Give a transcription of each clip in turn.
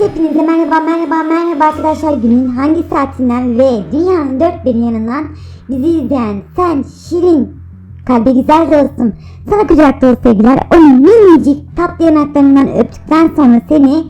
hepinize merhaba merhaba merhaba arkadaşlar. Günün hangi saatinden ve dünyanın dört bir yanından bizi izleyen sen Şirin kalbi güzel dostum sana kucak dolu sevgiler o minicik tatlı yanaklarından öptükten sonra seni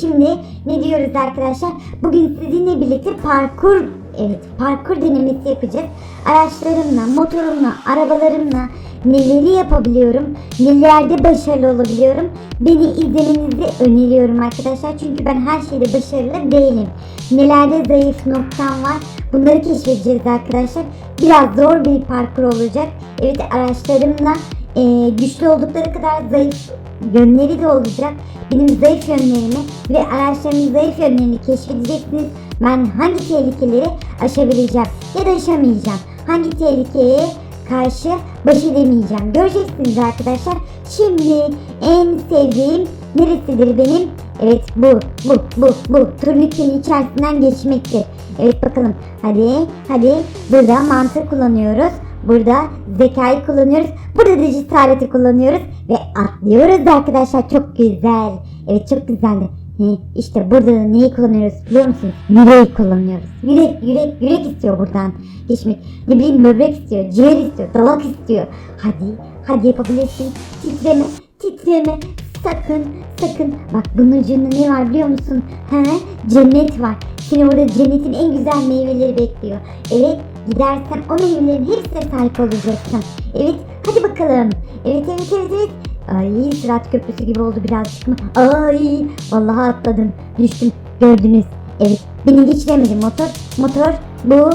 şimdi ne diyoruz arkadaşlar? Bugün sizinle birlikte parkur evet parkur denemesi yapacağız. Araçlarımla motorumla arabalarımla neleri yapabiliyorum? Nelerde başarılı olabiliyorum? Beni izlemenizi öneriyorum arkadaşlar. Çünkü ben her şeyde başarılı değilim. Nelerde zayıf noktam var? Bunları keşfedeceğiz arkadaşlar. Biraz zor bir parkur olacak. Evet araçlarımla e, güçlü oldukları kadar zayıf yönleri de olacak. Benim zayıf yönlerimi ve araçlarımın zayıf yönlerini keşfedeceksiniz. Ben hangi tehlikeleri aşabileceğim ya da aşamayacağım? Hangi tehlikeye karşı baş edemeyeceğim. Göreceksiniz arkadaşlar. Şimdi en sevdiğim neresidir benim? Evet bu, bu, bu, bu. Turnikenin içerisinden geçmektir. Evet bakalım. Hadi, hadi. Burada mantık kullanıyoruz. Burada zekayı kullanıyoruz. Burada da cesareti kullanıyoruz. Ve atlıyoruz arkadaşlar. Çok güzel. Evet çok güzeldi. He, işte burada da neyi kullanıyoruz biliyor musunuz? Yüreği kullanıyoruz. Yürek, yürek, yürek istiyor buradan geçmek. Ne bileyim böbrek istiyor, ciğer istiyor, dalak istiyor. Hadi, hadi yapabilirsin. Titreme, titreme. Sakın, sakın. Bak bunun ucunda ne var biliyor musun? He, cennet var. Seni orada cennetin en güzel meyveleri bekliyor. Evet, gidersen o meyvelerin hepsine sahip olacaksın. Evet, hadi bakalım. Evet, evet, evet, evet. Ay Sırat Köprüsü gibi oldu birazcık mı? Ay vallahi atladım. Düştüm. Gördünüz. Evet beni geçiremedi motor. Motor bu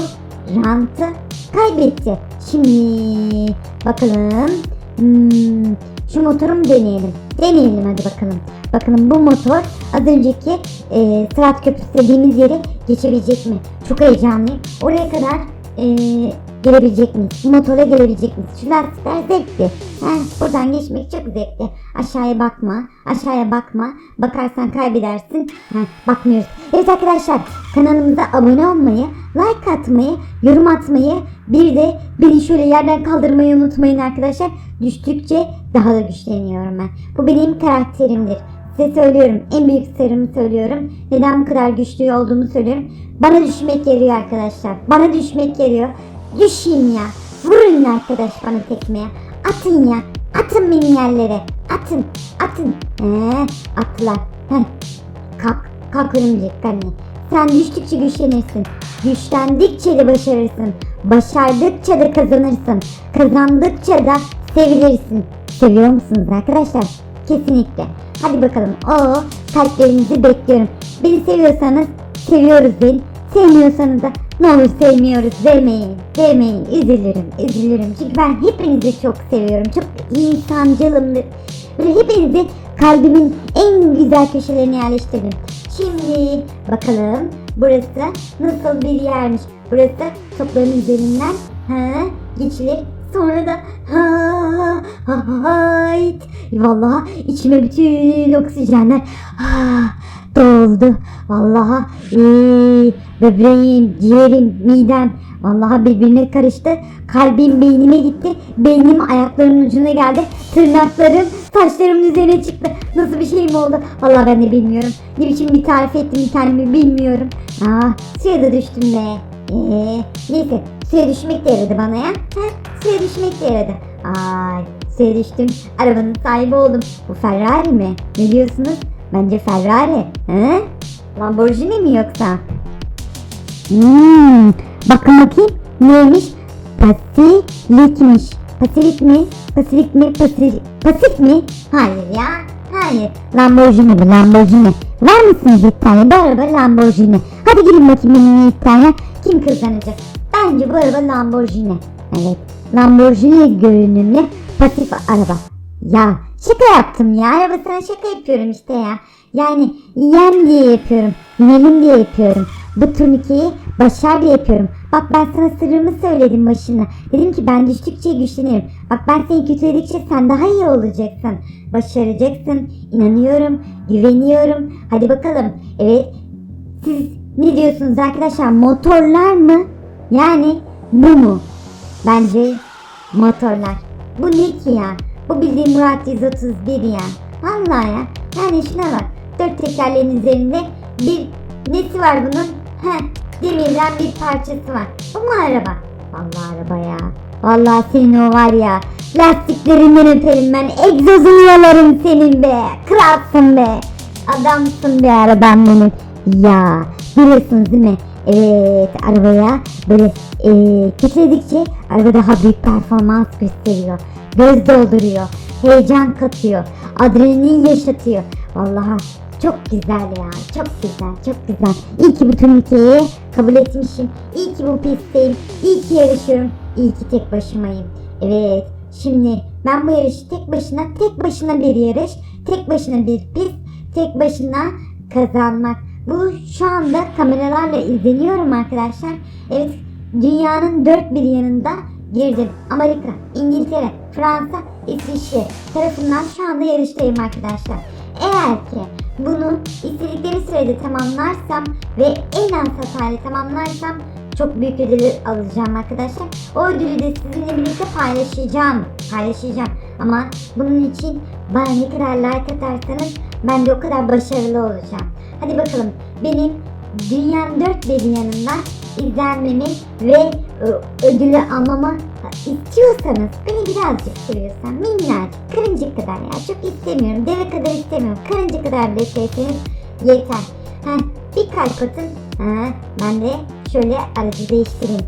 rantı kaybetti. Şimdi bakalım. Hmm, şu motoru deneyelim? Deneyelim hadi bakalım. Bakalım bu motor az önceki e, Sırat Köprüsü dediğimiz yere geçebilecek mi? Çok heyecanlıyım. Oraya kadar e, gelebilecek miyiz? Bu motora gelebilecek miyiz? Şu lastikler zevkli. Heh, buradan geçmek çok zevkli. Aşağıya bakma. Aşağıya bakma. Bakarsan kaybedersin. Heh, bakmıyoruz. Evet arkadaşlar kanalımıza abone olmayı, like atmayı, yorum atmayı bir de beni şöyle yerden kaldırmayı unutmayın arkadaşlar. Düştükçe daha da güçleniyorum ben. Bu benim karakterimdir. Size söylüyorum. En büyük sırrımı söylüyorum. Neden bu kadar güçlü olduğumu söylüyorum. Bana düşmek geliyor arkadaşlar. Bana düşmek geliyor. Düşeyim ya. Vurun ya arkadaş bana tekmeye. Atın ya. Atın beni yerlere. Atın. Atın. Ee, attılar. Heh. Kalk. Kalk örümcek anne. Sen düştükçe güçlenirsin. Güçlendikçe de başarırsın. Başardıkça da kazanırsın. Kazandıkça da sevilirsin. Seviyor musunuz arkadaşlar? Kesinlikle. Hadi bakalım. O kalplerinizi bekliyorum. Beni seviyorsanız seviyoruz deyin. Sevmiyorsanız da ne olur sevmiyoruz demeyin. Demeyin. Üzülürüm. Üzülürüm. Çünkü ben hepinizi çok seviyorum. Çok insancılımdır. Böyle hepinizi kalbimin en güzel köşelerine yerleştirdim. Şimdi bakalım burası nasıl bir yermiş. Burası topların üzerinden ha, geçilir. Sonra da ha, ha, hayt. Vallahi içime bütün oksijenler ha, doldu. Vallahi ee, böbreğim, ciğerim, midem Vallahi birbirine karıştı. Kalbim beynime gitti. Beynim ayaklarımın ucuna geldi. Tırnaklarım saçlarımın üzerine çıktı. Nasıl bir şey mi oldu? Vallahi ben de bilmiyorum. Ne biçim bir tarif ettim kendimi bilmiyorum. Ah suya da düştüm be. Ee, neyse suya düşmek de yaradı bana ya. Ha, suya düşmek de yaradı. Ay suya düştüm. Arabanın sahibi oldum. Bu Ferrari mi? Ne diyorsunuz? Bence Ferrari. He? Lamborghini mi yoksa? Hmm, bakın bakayım neymiş? Pasifikmiş. Pasifik mi? Pasifik mi? Pasifik, pasif mi? Hayır ya. Hayır. Lamborghini bu Lamborghini. Var mısınız bir tane? Bu araba Lamborghini. Hadi girin bakayım benimle iddiaya. Kim kazanacak? Bence bu araba Lamborghini. Evet. Lamborghini görünümlü pasif araba. Ya şaka yaptım ya. Arabasına şaka yapıyorum işte ya. Yani yem diye yapıyorum. Yiyelim diye yapıyorum. Bu turnikeyi başar diye yapıyorum. Bak ben sana sırrımı söyledim başına. Dedim ki ben düştükçe güçlenirim. Bak ben seni kötüledikçe sen daha iyi olacaksın. Başaracaksın. İnanıyorum. Güveniyorum. Hadi bakalım. Evet. Siz ne diyorsunuz arkadaşlar? Motorlar mı? Yani bu mu? Bence motorlar. Bu ne ki ya? Bu bildiğin Murat 131 ya. Vallahi ya. Yani şuna bak. Dört tekerleğin üzerinde bir nesi var bunun? Heh, demirden bir parçası var. Bu mu araba? Vallahi araba ya. Vallahi senin o var ya. Lastiklerinden öperim ben. Egzozunu yalarım senin be. Kralsın be. Adamsın be araban benim. Ya biliyorsunuz değil mi? Evet arabaya böyle e, titredikçe araba daha büyük performans gösteriyor. Göz dolduruyor. Heyecan katıyor. Adrenalin yaşatıyor. Vallahi çok güzel ya. Çok güzel. Çok güzel. İyi ki bu turnikeyi kabul etmişim. İyi ki bu pistteyim. İyi ki yarışıyorum. İyi ki tek başımayım. Evet. Şimdi ben bu yarışı tek başına, tek başına bir yarış, tek başına bir pist, tek başına kazanmak. Bu şu anda kameralarla izleniyorum arkadaşlar. Evet dünyanın dört bir yanında girdim. Amerika, İngiltere, Fransa, İsviçre tarafından şu anda yarıştayım arkadaşlar. Eğer ki bunu istedikleri sürede tamamlarsam ve en az hasarla tamamlarsam çok büyük ödülü alacağım arkadaşlar. O ödülü de sizinle birlikte paylaşacağım. Paylaşacağım. Ama bunun için bana ne kadar like atarsanız ben de o kadar başarılı olacağım. Hadi bakalım benim dünyanın dört bir yanından izlenmemi ve ö, ödülü almamı istiyorsanız beni birazcık seviyorsan minnacık karıncık kadar ya çok istemiyorum deve kadar istemiyorum karıncık kadar bile sevseniz yeter. Heh, bir kalp atın ha, ben de şöyle aracı değiştireyim.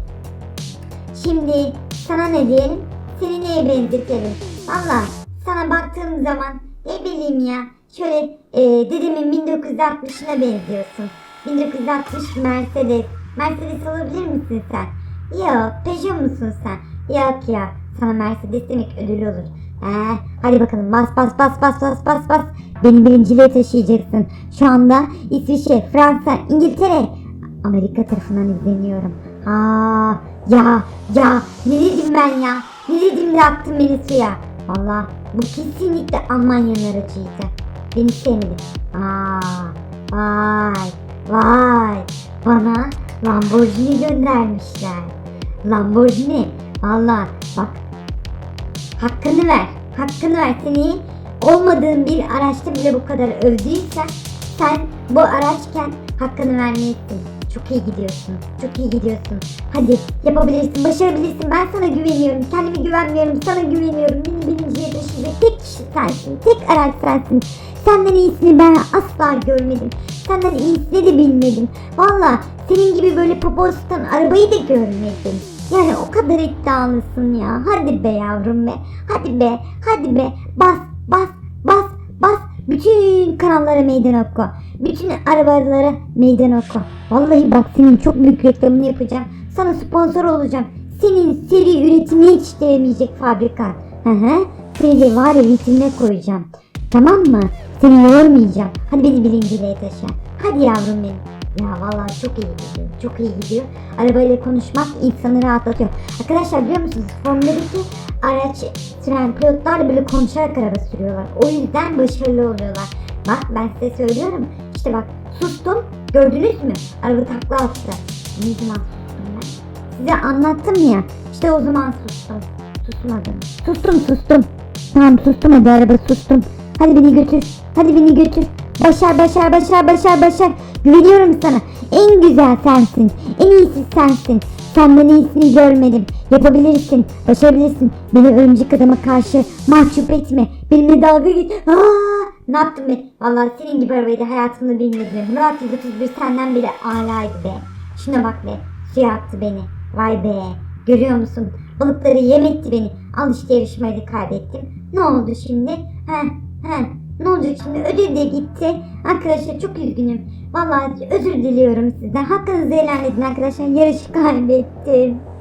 Şimdi sana ne diyelim? Seni neye benzetelim? Valla sana baktığım zaman ne bileyim ya şöyle e, dedemin 1960'ına benziyorsun. 1960 Mercedes. Mercedes olabilir misin sen? Yok Peugeot musun sen? Yok ya sana Mercedes demek ödül olur. Ee, hadi bakalım bas bas bas bas bas bas bas. Beni birinciliğe taşıyacaksın. Şu anda İsviçre, Fransa, İngiltere, Amerika tarafından izleniyorum. Aa, ya ya ne dedim ben ya? Ne dedim de attın beni suya? Valla bu kesinlikle Almanya'nın aracıydı. Beni sevmedi. Aa, vay vay bana Lamborghini göndermişler. Lamborghini valla bak hakkını ver. Hakkını ver seni olmadığın bir araçta bile bu kadar övdüysen sen bu araçken hakkını vermelisin. Çok iyi gidiyorsun. Çok iyi gidiyorsun. Hadi yapabilirsin, başarabilirsin. Ben sana güveniyorum. Kendime güvenmiyorum. Sana güveniyorum. Beni birinciye taşıyacak tek kişi sensin. Tek araç sensin. Senden iyisini ben asla görmedim. Senden iyisini de bilmedim. Valla senin gibi böyle popostan arabayı da görmedim. Yani o kadar iddialısın ya. Hadi be yavrum be. Hadi be. Hadi be. Bas bas bas bas. Bütün kanallara meydan oku. Bütün arabalara meydan oku. Vallahi bak senin çok büyük reklamını yapacağım. Sana sponsor olacağım. Senin seri üretimini hiç değmeyecek fabrikan. Hı hı. Seni var ya vitrine koyacağım. Tamam mı? Seni yormayacağım. Hadi beni birinciliğe taşı. Hadi yavrum benim. Ya vallahi çok iyi gidiyor. Çok iyi gidiyor. Arabayla konuşmak insanı rahatlatıyor. Arkadaşlar biliyor musunuz? Formüladaki araç süren pilotlarla böyle konuşarak araba sürüyorlar. O yüzden başarılı oluyorlar. Bak ben size söylüyorum. İşte bak sustum. Gördünüz mü? Araba takla attı. Ne zaman sustum ben? Size anlattım ya. İşte o zaman sustum. Susmadım. Sustum sustum. Tamam sustum hadi araba sustum. Hadi beni götür. Hadi beni götür. Başar başar başar başar başar. Güveniyorum sana. En güzel sensin. En iyisi sensin. Senden iyisini görmedim. Yapabilirsin. Başarabilirsin. Beni örümcek adama karşı mahcup etme. Benimle dalga geç. Aa, ne yaptım ben? Vallahi senin gibi arabayı da hayatımda bilmedim. Murat 131 senden bile alaydı be. Şuna bak be. Suya attı beni. Vay be. Görüyor musun? Balıkları yemetti beni. Al işte yarışmayı da kaybettim. Ne oldu şimdi? He he. Ne olacak şimdi? Ödül de gitti. Arkadaşlar çok üzgünüm. Vallahi özür diliyorum sizden. Hakkınızı helal edin arkadaşlar. Yarışı kaybettim.